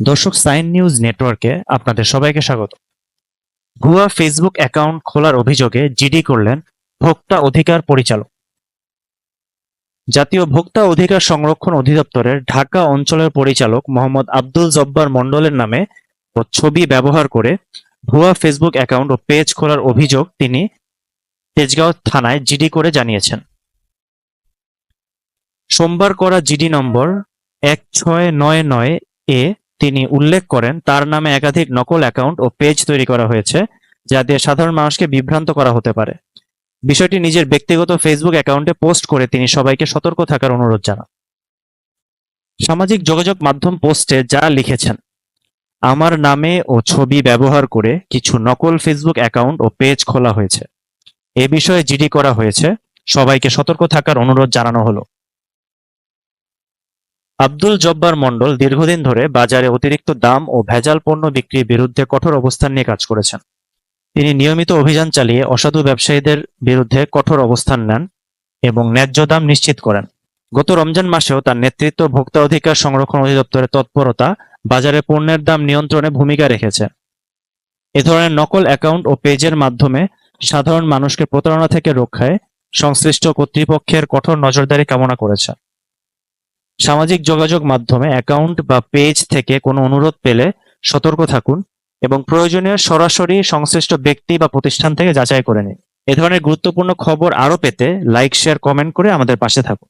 দর্শক sign news নেটওয়ার্কে আপনাদের সবাইকে স্বাগত। ভুয়া ফেসবুক অ্যাকাউন্ট খোলার অভিযোগে জিডি করলেন ভোক্তা অধিকার পরিচালক। জাতীয় ভোক্তা অধিকার সংরক্ষণ অধিদপ্তরের ঢাকা অঞ্চলের পরিচালক মোহাম্মদ আব্দুল জব্বার মণ্ডলের নামে ও ছবি ব্যবহার করে ভুয়া ফেসবুক অ্যাকাউন্ট ও পেজ খোলার অভিযোগ তিনি তেজগাঁও থানায় জিডি করে জানিয়েছেন। সোমবার করা জিডি নম্বর এক ছয় নয় নয় এ তিনি উল্লেখ করেন, তার নামে একাধিক নকল অ্যাকাউন্ট ও পেজ তৈরি করা হয়েছে, যা দিয়ে সাধারণ মানুষকে বিভ্রান্ত করা হতে পারে। বিষয়টি নিজের ব্যক্তিগত ফেসবুক অ্যাকাউন্টে পোস্ট করে তিনি সবাইকে সতর্ক থাকার অনুরোধ জানান। সামাজিক যোগাযোগ মাধ্যম পোস্টে যা লিখেছেন, আমার নামে ও ছবি ব্যবহার করে কিছু নকল ফেসবুক অ্যাকাউন্ট ও পেজ খোলা হয়েছে। এ বিষয়ে জিডি করা হয়েছে। সবাইকে সতর্ক থাকার অনুরোধ জানানো হলো। আব্দুল জব্বার মণ্ডল দীর্ঘদিন ধরে বাজারে অতিরিক্ত দাম ও ভেজাল পণ্য বিক্রির বিরুদ্ধে কঠোর অবস্থান নিয়ে কাজ করেছেন। তিনি নিয়মিত অভিযান চালিয়ে অসাধু ব্যবসায়ীদের বিরুদ্ধে কঠোর অবস্থান নেন এবং ন্যায্য দাম নিশ্চিত করেন। গত রমজান মাসেও তার নেতৃত্ব ভোক্তা অধিকার সংরক্ষণ অধিদপ্তরের তৎপরতা বাজারে পণ্যের দাম নিয়ন্ত্রণে ভূমিকা রেখেছে। এ ধরনের নকল অ্যাকাউন্ট ও পেজের মাধ্যমে সাধারণ মানুষকে প্রতারণা থেকে রক্ষায় সংশ্লিষ্ট কর্তৃপক্ষের কঠোর নজরদারি কামনা করেছে সামাজিক যোগাযোগ মাধ্যমে অ্যাকাউন্ট বা পেজ থেকে কোনো অনুরোধ পেলে সতর্ক থাকুন এবং প্রয়োজনীয় সরাসরি সংশ্লিষ্ট ব্যক্তি বা প্রতিষ্ঠান থেকে যাচাই করে নিন। এ ধরনের গুরুত্বপূর্ণ খবর আরও পেতে লাইক শেয়ার কমেন্ট করে আমাদের পাশে থাকুন।